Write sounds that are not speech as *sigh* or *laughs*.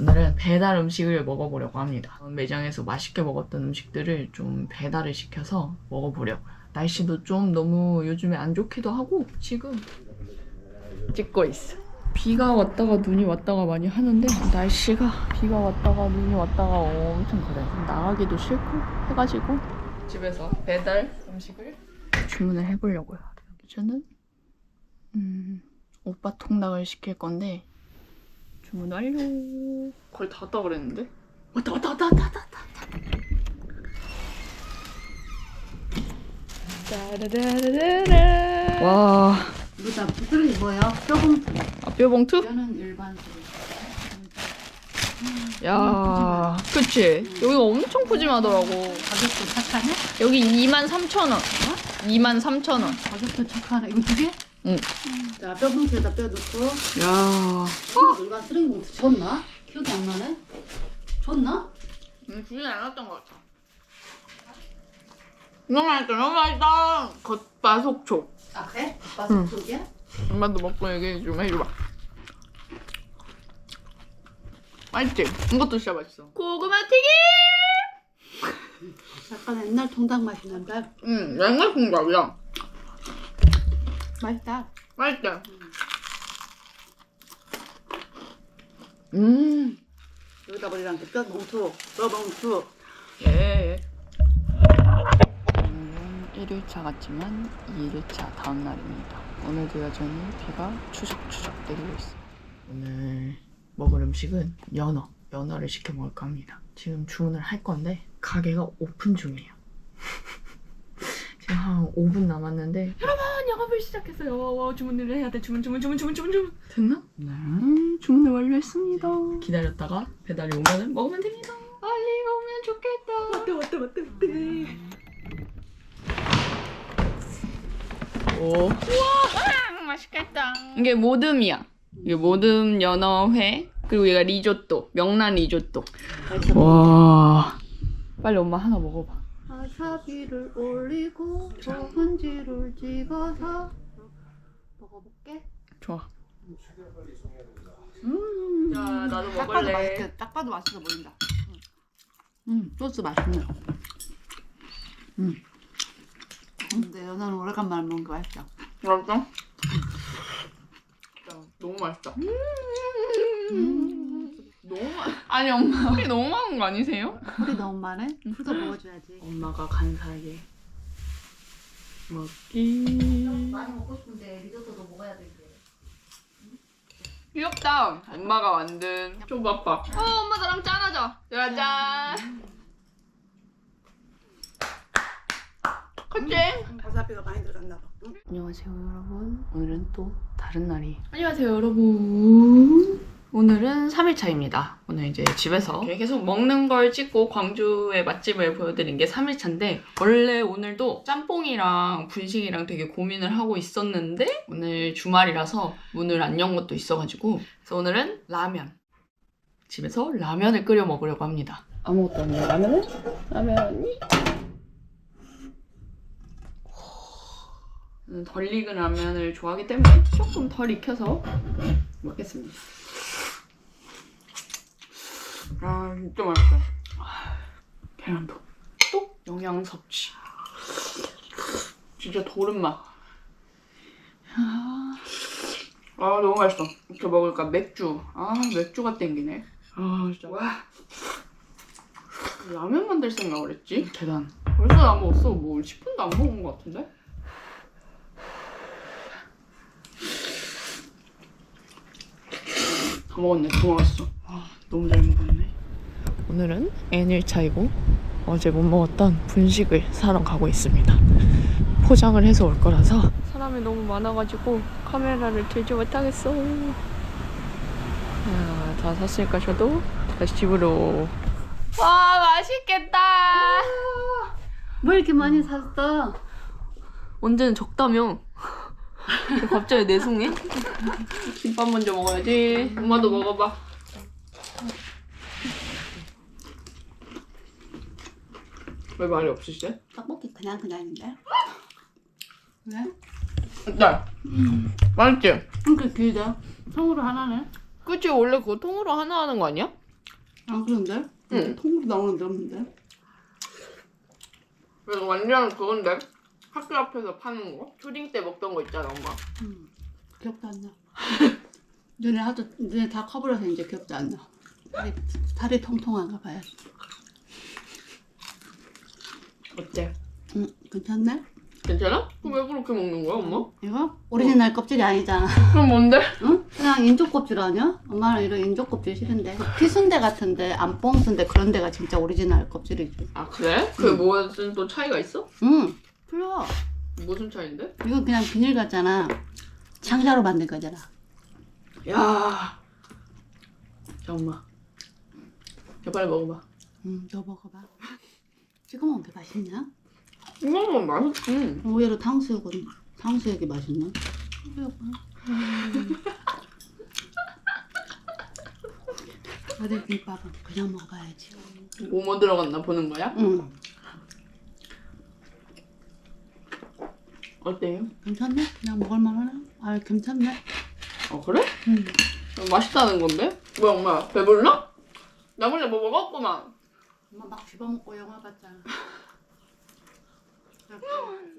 오늘은 배달 음식을 먹어보려고 합니다. 매장에서 맛있게 먹었던 음식들을 좀 배달을 시켜서 먹어보려고요. 날씨도 좀 너무 요즘에 안 좋기도 하고 지금 찍고 있어. 비가 왔다가 눈이 왔다가 많이 하는데 날씨가 비가 왔다가 눈이 왔다가 엄청 그래요. 나가기도 싫고 해가지고 집에서 배달 음식을 주문을 해보려고요. 저는 음, 오빠 통닭을 시킬 건데 주문 완료. 거의 다 왔다 그랬는데? 왔다 왔다 왔다 왔다 왔다 왔다. 짜라라라라. 와, 이거 다 부끄러기 뭐예요? 조금 아, 뼈봉투? 저는 일반 야, 그치? 여기 엄청 푸짐하더라고. 가격도 착하네? 여기 23,000원. 23,000원. 가격도 착하네. 이거 두 개? 응. 자, 뼈 봉투에다 뼈 넣고. 야, 이거 일반 쓰레기 봉투 줬나? 기억이 안 나네? 줬나? 음, 주진 않았던 것 같아. 너무 맛있다, 너무 맛있다. 겉바속촉. 아, 그래? 오빠 응. 두 개? 엄마도 먹고 얘기 좀 해줘봐. 맛있지? 이것도 진짜 맛있어. 고구마 튀김! *laughs* 약간 옛날 통닭 맛이 난다. 응, 옛날 공밥이야. 맛있다. 맛있다. 음, 여기다 버리라는 게뼈 봉투, 뼈 봉투. 예. 오늘은 1일차 같지만 2일차 다음 날입니다. 오늘도 여전히 비가 추적추적 내리고 있어요. 오늘 먹을 음식은 연어. 연어를 시켜 먹을까 합니다. 지금 주문을 할 건데 가게가 오픈 중이에요. 지금 한 5분 남았는데 여러분 영업을 시작했어요. 주문을 해야 돼. 주문 주문 주문 주문 주문 주문 됐나? 네 주문을 완료했습니다. 기다렸다가 배달이 오면은 먹으면 됩니다. 빨리 오면 좋겠다. 왔다 왔다 왔다 왔다. 오. 우와 맛있겠다. 이게 모듬이야. 이게 모듬 연어회 그리고 얘가 리조또 명란 리조또. 와. 빨리 엄마 하나 먹어봐. 와사비를 올리고 소금지를 찍어서 먹어볼게. 좋아. 음. 자, 나도 딱 봐도 먹을래. 맛있게, 딱 봐도 맛있어 보인다. 음, 소스 맛있네. 음. 근데 연어는 오래간만에 먹는 거 맛있다. 맛있어? 너무 맛있다. 음. 너무 맛. 아니 엄마 우리 너무 많은 거 아니세요? 풀이 너무 많네? 풀도 먹어줘야지. 엄마가 간 사이에 먹기. 많이 먹고 싶은데 리조또도 먹어야 되는데. 귀엽다. 엄마가 만든 초밥밥. 어 엄마 나랑 짠하자. 짜잔. 그치? 와사비가 많이 들어갔나 봐. 응? 안녕하세요 여러분 오늘은 또 다른 날이 안녕하세요 여러분 오늘은 3일차입니다 오늘 이제 집에서 계속 먹는 걸 찍고 광주의 맛집을 보여드린 게 3일차인데 원래 오늘도 짬뽕이랑 분식이랑 되게 고민을 하고 있었는데 오늘 주말이라서 문을 안 연 것도 있어가지고 그래서 오늘은 라면 집에서 라면을 끓여 먹으려고 합니다 아무것도 없네 라면을? 라면이? 저는 덜 익은 라면을 좋아하기 때문에 조금 덜 익혀서 먹겠습니다. 아 진짜 맛있어. 아, 계란도 또 영양 섭취. 진짜 도른 맛. 아, 아 너무 맛있어. 이렇게 먹으니까 맥주. 아 맥주가 땡기네. 아 진짜 와. 라면 만들 생각을 했지? 계단. 벌써 다 먹었어. 뭐 10분도 안 먹은 것 같은데? 다 먹었네, 다 먹었어. 아, 너무 잘 먹었네. 오늘은 N일차이고 어제 못 먹었던 분식을 사러 가고 있습니다. 포장을 해서 올 거라서 사람이 너무 많아가지고 카메라를 들지 못하겠어. 아, 다 샀으니까 저도 다시 집으로. 와, 맛있겠다. 뭐 이렇게 많이 샀어? 언제는 적다며. 갑자기 내숭해? *laughs* 김밥 먼저 먹어야지. 엄마도 먹어봐. 왜 말이 없으시대? 떡볶이 그냥 그냥인데? 왜? 네. 맛있지? 그러니까 길다. 통으로 하나네. 그치 원래 그거 통으로 하나 하는 거 아니야? 안 그런데? 응. 통으로 나오는 데 없는데? 그래서 완전 그건데 학교 앞에서 파는 거 초딩 때 먹던 거 있잖아 엄마 응. 기억도 안 나. *laughs* 너네 하도 너네 다 커버려서 이제 기억도 안 나. 다리 다리 통통한가 봐요. 어때? 응, 괜찮네? 괜찮아? 그럼 왜 그렇게 먹는 거야 엄마? 이거 오리지널 껍질이 아니잖아. 그럼 뭔데? 응? 그냥 인조 껍질 아니야? 엄마는 이런 인조 kop질 싫은데. 피순대 같은데, 안뽕순대 그런 데가 진짜 오리지널 껍질이지. 아 그래? 그 응. 무슨 또 차이가 있어? 응, 풀려. 무슨 차이인데? 이건 그냥 비닐 같잖아. 창자로 만든 거잖아. 야. 자 엄마. 자 빨리 먹어봐. 응, 너 먹어봐. 찍어 먹는 게 맛있냐? 이거 먹으면 맛있지. 의외로 탕수육은 탕수육이 맛있나? 어디 *laughs* 김밥은 그냥 먹어야지. 뭐뭐 들어갔나 보는 거야? 응, 어때요? 괜찮네? 그냥 먹을만하네. 아, 괜찮네. 어 그래? 응. 맛있다는 건데? 뭐야 엄마 배불러? 나 몰래 뭐 먹었구만. 엄마 막 집어먹고 영화 봤잖아. *laughs*